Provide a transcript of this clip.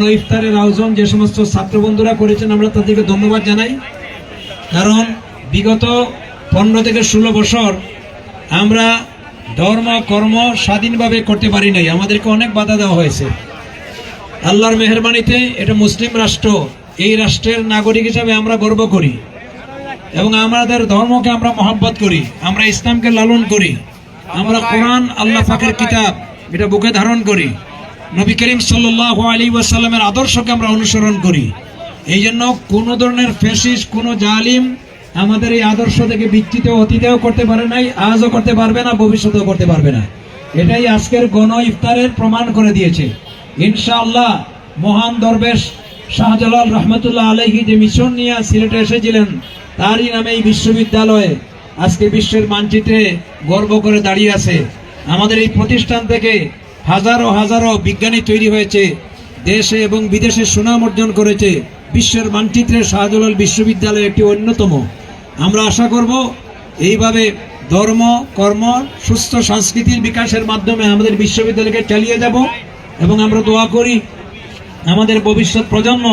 গণ ইফতারের আয়োজন যে সমস্ত ছাত্র বন্ধুরা করেছেন, আমরা তাদেরকে ধন্যবাদ জানাই। কারণ বিগত পনেরো থেকে ষোলো বছর আমরা ধর্ম, কর্ম স্বাধীনভাবে করতে পারি নাই। আমাদেরকে অনেক বাধা দেওয়া হয়েছে। আল্লাহর মেহরবানিতে এটা মুসলিম রাষ্ট্র, এই রাষ্ট্রের নাগরিক হিসাবে আমরা গর্ব করি এবং আমাদের ধর্মকে আমরা মহাব্বত করি, আমরা ইসলামকে লালন করি, আমরা কোরআন, আল্লাহ পাকের কিতাব এটা বুকে ধারণ করি। নবী করিম সাল্লাহ আলী ওয়াসাল্লামের আদর্শকে আমরা অনুসরণ করি। এই জন্য কোনো ধরনের ফেসিস কোনো জালিম আমাদের এই আদর্শ থেকে বিচ্ছিত অতীতেও করতে পারে নাই, আজও করতে পারবে না, ভবিষ্যতেও করতে পারবে না। এটাই আজকের গণ ইফতারের প্রমাণ করে দিয়েছে। ইনশাআল্লাহ মহান দরবেশ শাহজালাল রহমতুল্লাহ আলহী যে মিশন নিয়ে সিলেটে এসেছিলেন, তারই নামে এই বিশ্ববিদ্যালয়ে আজকে বিশ্বের মানচিত্রে গর্ব করে দাঁড়িয়ে আছে। আমাদের এই প্রতিষ্ঠান থেকে হাজারো হাজারো বিজ্ঞানী তৈরি হয়েছে, দেশে এবং বিদেশে সুনাম অর্জন করেছে, বিশ্বের মানচিত্রে শাহজালাল বিশ্ববিদ্যালয় একটি অন্যতম। আমরা আশা করব, এইভাবে ধর্ম, কর্ম, সুস্থ সংস্কৃতির বিকাশের মাধ্যমে আমাদের বিশ্ববিদ্যালয়কে চালিয়ে যাব, এবং আমরা দোয়া করি আমাদের ভবিষ্যৎ প্রজন্ম